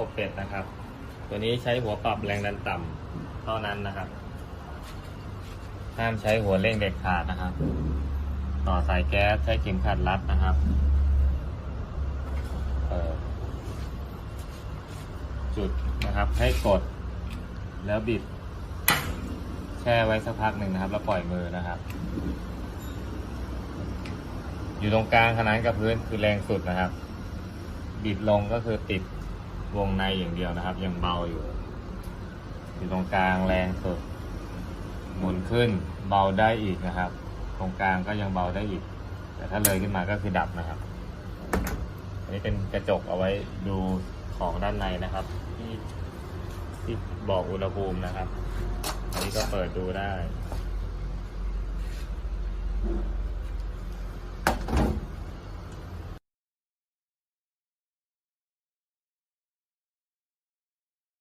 อบเป็ดนะครับ ตัวนี้ใช้หัวปรับแรงดันต่ำเท่านั้นนะครับ ห้ามใช้หัวเร่งเด็ดขาดนะครับ ต่อสายแก๊สใช้เข็มขัดรัดนะครับจุดนะครับ ให้กดแล้วบิด แช่ไว้สักพักหนึ่งนะครับ แล้วปล่อยมือนะครับ อยู่ตรงกลางขนานกับพื้นคือแรงสุดนะครับ บิดลงก็คือติด วงในอย่างเดียวนะครับ ยังเบาอยู่ อยู่ตรงกลางแรงสุด หมุนขึ้นเบาได้อีกนะครับ ตรงกลางก็ยังเบาได้อีก แต่ถ้าเลยขึ้นมาก็คือดับนะครับ อันนี้เป็นกระจกเอาไว้ดูของด้านในนะครับ ที่ที่บอกอุณหภูมินะครับ อันนี้ก็เปิดดูได้